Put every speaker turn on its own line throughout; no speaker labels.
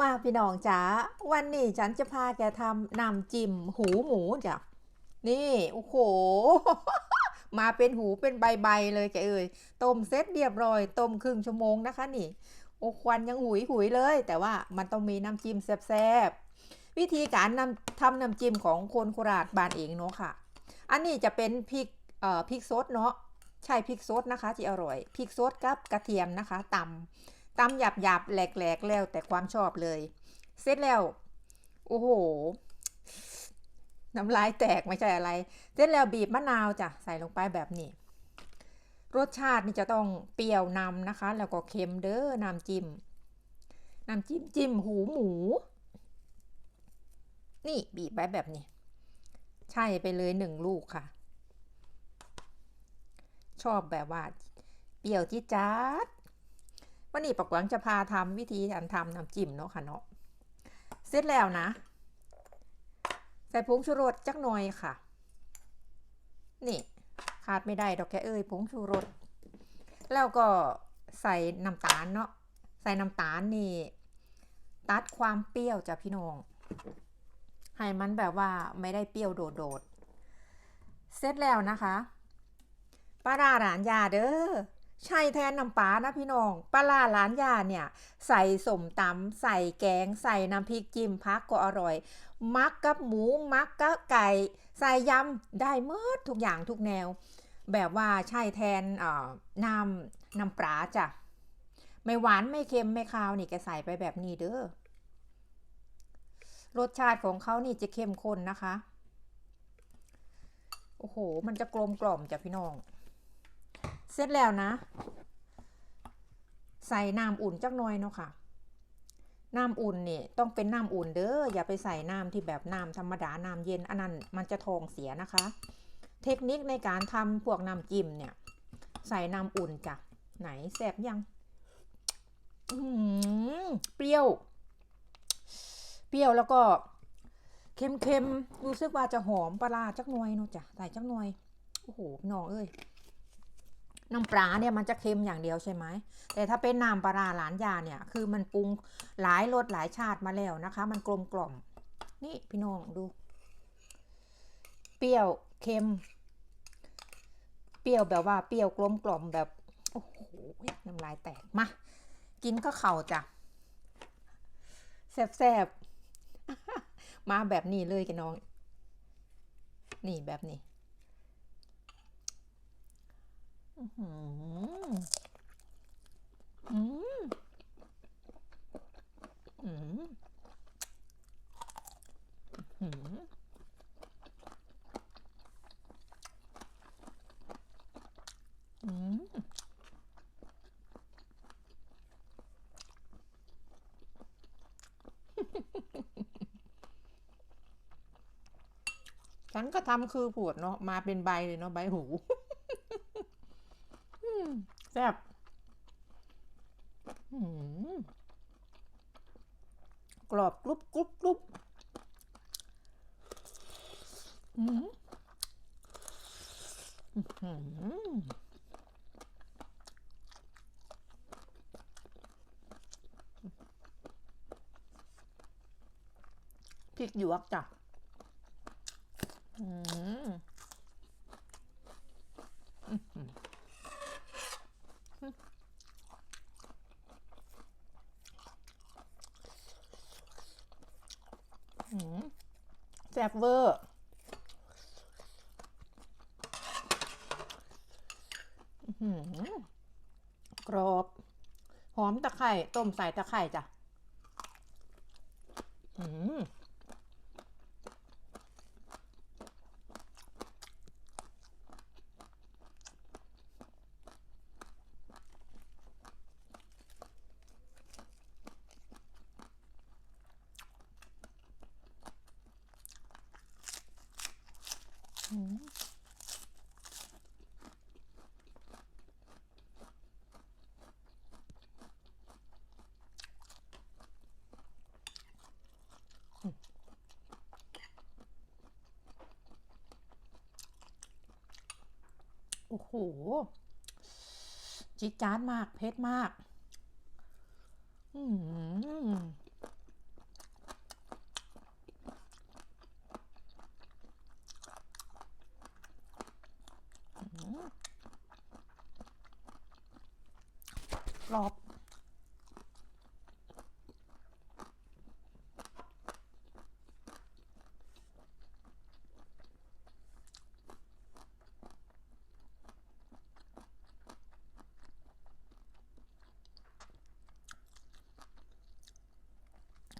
มาพี่น้องจ๋าวันนี้ฉันจะพาแกทำน้ำจิ้มหูหมูจ้ะนี่โอ้โห มาเป็นหูเป็นใบๆเลยแกเอ่ยต้มเสร็จเรียบร้อยต้มครึ่งชั่วโมงนะคะนี่โอ้ควันยังหุยหุยเลย แต่ว่ามันต้องมีน้ำจิ้มแซ่บๆวิธีการนำทำน้ำจิ้มของคนโคราชบ้านเองเนาะค่ะ อันนี้จะเป็นพริกเอ่อพริกสดเนาะใช่พริกสดนะคะที่อร่อยพริกสดกับกระเทียมนะคะตำ ตำหยาบหยาบๆแหลกแล้วแต่ความชอบเลย เสร็จแล้ว โอ้โห น้ำลายแตกไม่ใช่อะไร เสร็จแล้วบีบมะนาวจ้ะใส่ลงไปแบบนี้ รสชาตินี่จะต้องเปรี้ยวนำนะคะ แล้วก็เค็มเด้อน้ำจิ้ม น้ำจิ้มจิ้มหูหมู นี่บีบไว้แบบนี้ ใช่ไปเลยหนึ่งลูกค่ะ ชอบแบบว่าเปรี้ยวจี๊ดจ๊าด วันนี้ปักหวังจะพาทำวิธีการทำน้ำจิ้มเนาะค่ะเนาะเสร็จแล้วนะ ใส่ผงชูรสจักหน่อยค่ะ นี่ขาดไม่ได้ดอกแกเอ้ยผงชูรสแล้วก็ใส่น้ำตาลเนาะใส่น้ำตาลนี่ ตัดความเปรี้ยวจ้ะพี่น้องให้มันแบบว่าไม่ได้เปรี้ยวโดดๆเสร็จแล้วนะคะปลาร้าหลานยาเด้อ ใช่แทนน้ำปลานะพี่น้องปลาร้านยาเนี่ย ใส่สมตำใส่แกง ใส่น้ำพริกจิ้มพักก็อร่อย มักกับหมูมักกับไก่ ใส่ยำได้เมื่อทุกอย่างทุกแนว แบบว่าใช่แทนน้ำน้ำปลาจ้ะไม่หวานไม่เค็มไม่คาวนี่แกใส่ไปแบบนี้เด้อรสชาติของเขานี่จะเข้มข้นนะคะ โอ้โห มันจะกลมกล่อมจ้ะพี่น้อง เสร็จแล้วนะ ใส่น้ำอุ่นจักหน่อยเนาะค่ะ น้ำอุ่นเนี่ยต้องเป็นน้ำอุ่นเด้ออย่าไปใส่น้ำที่แบบน้ำธรรมดาน้ำเย็นอันนั้นมันจะทองเสียนะคะ เทคนิคในการทำพวกน้ำจิ้มเนี่ย ใส่น้ำอุ่นจ้ะไหนแสบยังอื้อหือเปรี้ยว เปรี้ยวแล้วก็เค็มๆ รู้สึกว่าจะหอมปลาจักหน่อยเนาะจ้ะใส่จักหน่อย โอ้โหน้องเอ้ย น้ำปลาเนี่ยมันจะเค็มอย่างเดียวใช่ไหม แต่ถ้าเป็นน้ำปลาร้าหลานยาเนี่ย คือมันปรุงหลายรสหลายชาติมาแล้วนะคะ มันกลมกล่อม นี่พี่น้องดู เปรี้ยวเค็ม เปรี้ยวแบบว่าเปรี้ยวกลมกล่อมแบบ โอ้โห น้ำลายแตก มา กินก็เข่าจ้ะแซบๆ มาแบบนี้เลยกันน้อง นี่แบบนี้ อื้อหืออืมอืมอืมอืมฉันก็ทำคือปวดเนาะมาเป็นใบเลยเนาะใบหู แซ่บอืมกรอบกรุบกรุบกรุบอืมอื้อหือพริกหยวกจ้ะอืมอืม แซ่บเวอร์อือหือกรอบ หอมตะไคร่ต้มใส่ตะไคร่จ้ะอืมอืม โอ้โห จิจ๊าดมากเผ็ดมาก อืม อบ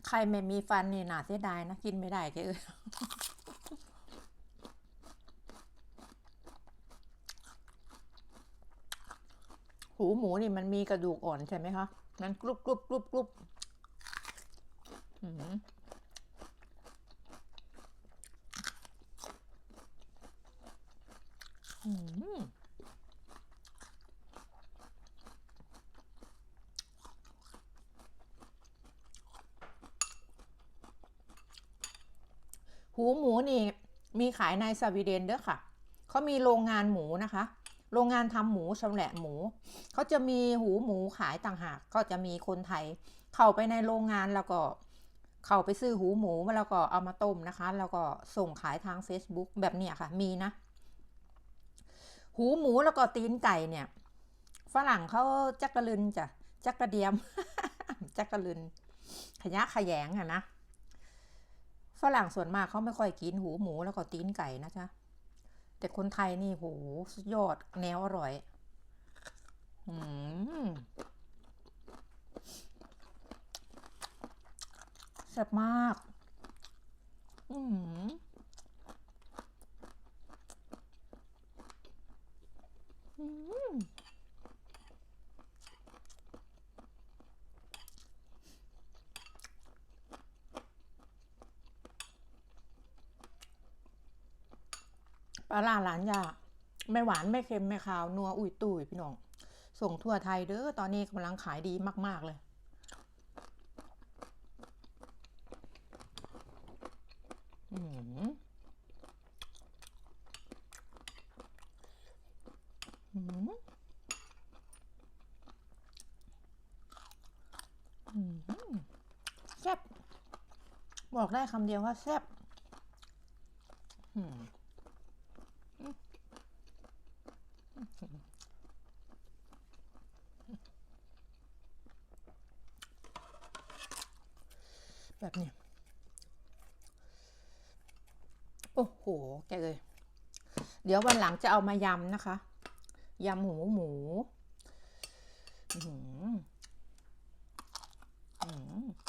ใครไม่มีฟันเนี่ยน่าเสียดายนะ กินไม่ได้เจ๊อ หูหมูนี่มันมีกระดูกอ่อนใช่ไหมคะนั้นกรุบกรุบกรุบกรุบอืมหูหมูนี่มีขายในสวีเดนเด้อค่ะ เขามีโรงงานหมูนะคะ โรงงานทำหมูชำแหละหมู เขาจะมีหูหมูขายต่างหาก ก็จะมีคนไทย เข้าไปในโรงงานแล้วก็ เข้าไปซื้อหูหมูมาแล้วก็เอามาต้มนะคะ แล้วก็ส่งขายทาง Facebook แบบเนี้ยค่ะ มีนะ หูหมูแล้วก็ตีนไก่เนี่ย ฝรั่งเขาจักกะลึนจ้ะจักกระเดียม จักกะลึน ขยะขยงอะนะ ฝรั่งส่วนมากเขาไม่ค่อยกินหูหมูแล้วก็ตีนไก่นะจ๊ะ แต่คนไทยนี่โหสุดยอดแนวอร่อย อืมแซ่บมาก อืมอืม ปลาร้าหลานยาไม่หวานไม่เค็มไม่คาวนัวอุ้ยตุยพี่น้อง ส่งทั่วไทยเด้อตอนนี้กำลังขายดีมาก ๆ เลยอืมอืมอืมแซ่บบอกได้คำเดียวว่าแซ่บอืม แบบนี้ โอ้โห แกเลย เดี๋ยววันหลังจะเอามายำนะคะ ยำหมูหมูอื้อหืมหือ